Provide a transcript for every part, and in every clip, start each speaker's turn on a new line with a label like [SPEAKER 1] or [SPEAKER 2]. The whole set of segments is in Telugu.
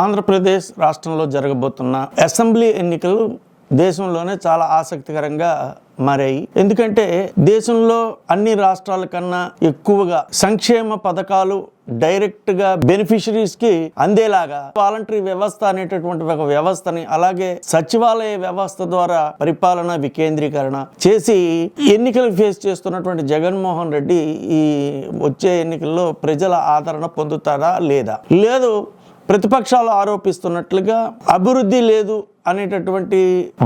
[SPEAKER 1] ఆంధ్రప్రదేశ్ రాష్ట్రంలో జరగబోతున్న అసెంబ్లీ ఎన్నికలు దేశంలోనే చాలా ఆసక్తికరంగా మారాయి. ఎందుకంటే దేశంలో అన్ని రాష్ట్రాల కన్నా ఎక్కువగా సంక్షేమ పథకాలు డైరెక్ట్గా బెనిఫిషరీస్కి అందేలాగా వాలంటరీ వ్యవస్థ అనేటటువంటి ఒక వ్యవస్థని అలాగే సచివాలయ వ్యవస్థ ద్వారా పరిపాలన వికేంద్రీకరణ చేసి ఎన్నికలు ఫేస్ చేస్తున్నటువంటి జగన్మోహన్ రెడ్డి ఈ వచ్చే ఎన్నికల్లో ప్రజల ఆదరణ పొందుతారా లేదా? లేదు ప్రతిపక్షాలు ఆరోపిస్తున్నట్లుగా అభివృద్ధి లేదు. అనేటటువంటి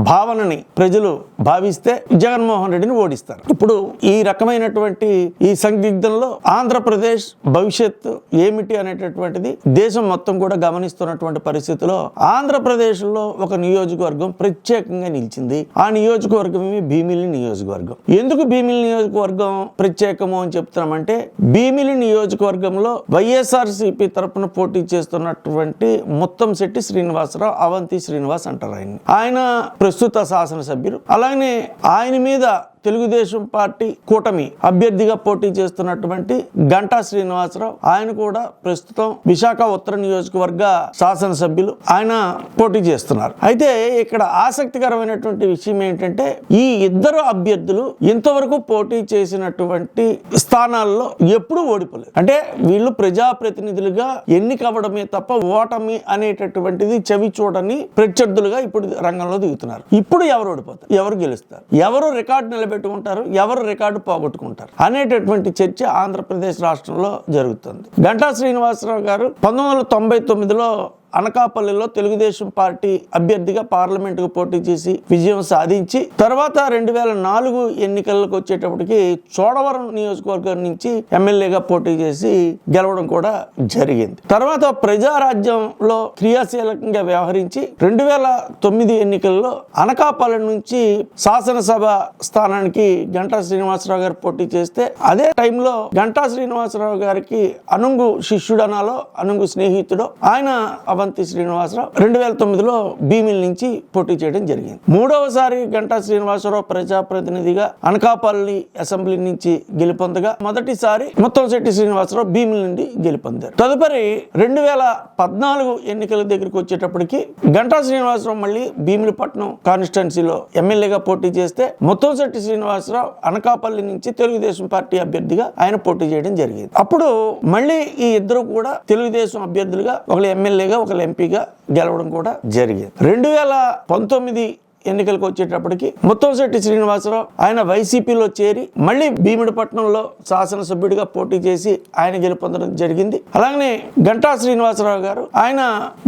[SPEAKER 1] భావనని ప్రజలు భావిస్తే జగన్మోహన్ రెడ్డిని ఓడిస్తారు. ఇప్పుడు ఈ రకమైనటువంటి ఈ సందిగ్ధంలో ఆంధ్రప్రదేశ్ భవిష్యత్తు ఏమిటి అనేటటువంటిది దేశం మొత్తం కూడా గమనిస్తున్నటువంటి పరిస్థితిలో ఆంధ్రప్రదేశ్లో ఒక నియోజకవర్గం ప్రత్యేకంగా నిలిచింది. ఆ నియోజకవర్గమే భీమిలి నియోజకవర్గం. ఎందుకు భీమిలి నియోజకవర్గం ప్రత్యేకము అని చెప్తున్నామంటే భీమిలి నియోజకవర్గంలో వైఎస్ఆర్ సిపి తరపున పోటీ చేస్తున్నటువంటి మొత్తం శెట్టి శ్రీనివాసరావు అవంతి శ్రీనివాస్ అంటారు. ఆయన ఆయన ప్రస్తుత శాసనసభ్యులు. అలాగే ఆయన మీద తెలుగుదేశం పార్టీ కూటమి అభ్యర్థిగా పోటీ చేస్తున్నటువంటి గంటా శ్రీనివాసరావు ఆయన కూడా ప్రస్తుతం విశాఖ ఉత్తర నియోజకవర్గ శాసనసభ్యులు. ఆయన పోటీ చేస్తున్నారు. అయితే ఇక్కడ ఆసక్తికరమైనటువంటి విషయం ఏంటంటే ఈ ఇద్దరు అభ్యర్థులు ఇంతవరకు పోటీ చేసినటువంటి స్థానాల్లో ఎప్పుడూ ఓడిపోలేదు. అంటే వీళ్ళు ప్రజాప్రతినిధులుగా ఎన్నికవ్వడమే తప్ప ఓటమి అనేటటువంటిది చెవి చూడని ప్రత్యర్థులుగా ఇప్పుడు రంగంలో దిగుతున్నారు. ఇప్పుడు ఎవరు ఓడిపోతారు? ఎవరు గెలుస్తారు? ఎవరు రికార్డు పెట్టుకుంటారు ఎవరు రికార్డు పోగొట్టుకుంటారు అనేటటువంటి చర్చ ఆంధ్రప్రదేశ్ రాష్ట్రంలో జరుగుతుంది. గంటా శ్రీనివాసరావు గారు పంతొమ్మిది వందల తొంభై తొమ్మిదిలో అనకాపల్లిలో తెలుగుదేశం పార్టీ అభ్యర్థిగా పార్లమెంటుకు పోటీ చేసి విజయం సాధించి తర్వాత రెండు వేల నాలుగు ఎన్నికలకు వచ్చేటప్పటికి చోడవరం నియోజకవర్గం నుంచి ఎమ్మెల్యేగా పోటీ చేసి గెలవడం కూడా జరిగింది. తర్వాత ప్రజారాజ్యంలో క్రియాశీలకంగా వ్యవహరించి రెండు వేల తొమ్మిది ఎన్నికల్లో అనకాపల్లి నుంచి శాసనసభ స్థానానికి గంటా శ్రీనివాసరావు గారు పోటీ చేస్తే అదే టైంలో గంటా శ్రీనివాసరావు గారికి అనుంగు శిష్యుడనాలో అనుంగు స్నేహితుడు ఆయన అవంతి శ్రీనివాసరావు రెండు వేల తొమ్మిదిలో భీమిల్ నుంచి పోటీ చేయడం జరిగింది. మూడవసారి గంటా శ్రీనివాసరావు ప్రజాప్రతినిధిగా అనకాపల్లి అసెంబ్లీ నుంచి గెలుపొందగా మొదటిసారి ముత్తంశెట్టి శ్రీనివాసరావు భీమిల్ నుండి గెలుపొందారు. తదుపరి రెండు వేల పద్నాలుగు ఎన్నికల దగ్గరికి వచ్చేటప్పటికి గంటా శ్రీనివాసరావు మళ్ళీ భీమిలిపట్నం కాన్స్టిట్యున్సీలో ఎమ్మెల్యేగా పోటీ చేస్తే ముత్తంశెట్టి శ్రీనివాసరావు అనకాపల్లి నుంచి తెలుగుదేశం పార్టీ అభ్యర్థిగా ఆయన పోటీ చేయడం జరిగింది. అప్పుడు మళ్ళీ ఈ ఇద్దరు కూడా తెలుగుదేశం అభ్యర్థులుగా ఒకళ్ళు ఎమ్మెల్యేగా లోకల్ ఎంపీగా గెలవడం కూడా జరిగింది. రెండు వేల పంతొమ్మిది ఎన్నికలకు వచ్చేటప్పటికి ముత్తంశెట్టి శ్రీనివాసరావు ఆయన వైసీపీలో చేరి మళ్ళీ భీముడిపట్నంలో శాసనసభ్యుడిగా పోటీ చేసి ఆయన గెలుపొందడం జరిగింది. అలాగనే గంటా శ్రీనివాసరావు గారు ఆయన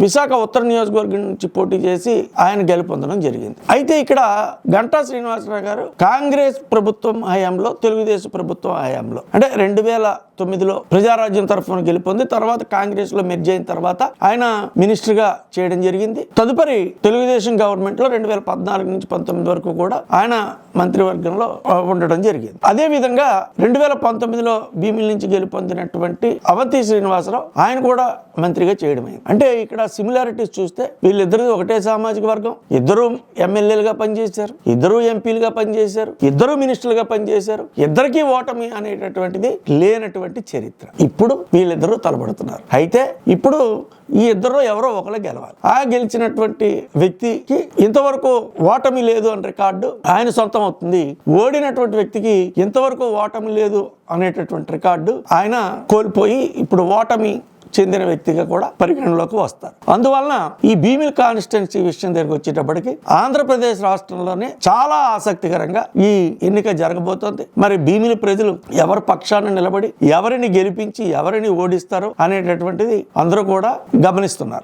[SPEAKER 1] విశాఖ ఉత్తర నియోజకవర్గం నుంచి పోటీ చేసి ఆయన గెలుపొందడం జరిగింది. అయితే ఇక్కడ గంటా శ్రీనివాసరావు గారు కాంగ్రెస్ ప్రభుత్వం హయాంలో తెలుగుదేశం ప్రభుత్వం హయాంలో అంటే రెండు వేల తొమ్మిదిలో ప్రజారాజ్యం తరఫున గెలుపొంది తర్వాత కాంగ్రెస్లో మెర్జ్ అయిన తర్వాత ఆయన మినిస్టర్గా చేయడం జరిగింది. తదుపరి తెలుగుదేశం గవర్నమెంట్లో రెండు వేల పద్నాలుగు నుంచి పంతొమ్మిది వరకు కూడా ఆయన మంత్రివర్గంలో ఉండడం జరిగింది. అదే విధంగా రెండు వేల పంతొమ్మిదిలో భీమిల నుంచి గెలుపొందినటువంటి అవంతి శ్రీనివాసరావు ఆయన కూడా మంత్రిగా చేయడమైంది. అంటే ఇక్కడ సిమిలారిటీస్ చూస్తే వీళ్ళిద్దరు ఒకటే సామాజిక వర్గం. ఇద్దరు ఎమ్మెల్యేలుగా పనిచేశారు ఇద్దరు ఎంపీలుగా పనిచేశారు ఇద్దరు మినిస్టర్లుగా పనిచేశారు. ఇద్దరికీ ఓటమి అనేటటువంటిది లేనటువంటి చరిత్ర. ఇప్పుడు వీళ్ళిద్దరూ తలబడుతున్నారు అయితే ఇప్పుడు ఈ ఇద్దరు ఎవరో ఒకరు గెలవాలి. ఆ గెలిచినటువంటి వ్యక్తికి ఇంతవరకు ఓటమి లేదు అని రికార్డు ఆయన సొంతం అవుతుంది. ఓడినటువంటి వ్యక్తికి ఇంతవరకు ఓటమి లేదు అనేటటువంటి రికార్డు ఆయన కోల్పోయి ఇప్పుడు ఓటమి చెందిన వ్యక్తిగా కూడా పరిగణలోకి వస్తారు. అందువలన ఈ భీమిల్ కాన్స్టిట్యున్సీ విషయం దగ్గరికి వచ్చేటప్పటికి ఆంధ్రప్రదేశ్ రాష్ట్రంలోనే చాలా ఆసక్తికరంగా ఈ ఎన్నిక జరగబోతోంది. మరి భీమిలి ప్రజలు ఎవరి పక్షాన నిలబడి ఎవరిని గెలిపించి ఎవరిని ఓడిస్తారు అనేటటువంటిది అందరూ కూడా గమనిస్తున్నారు.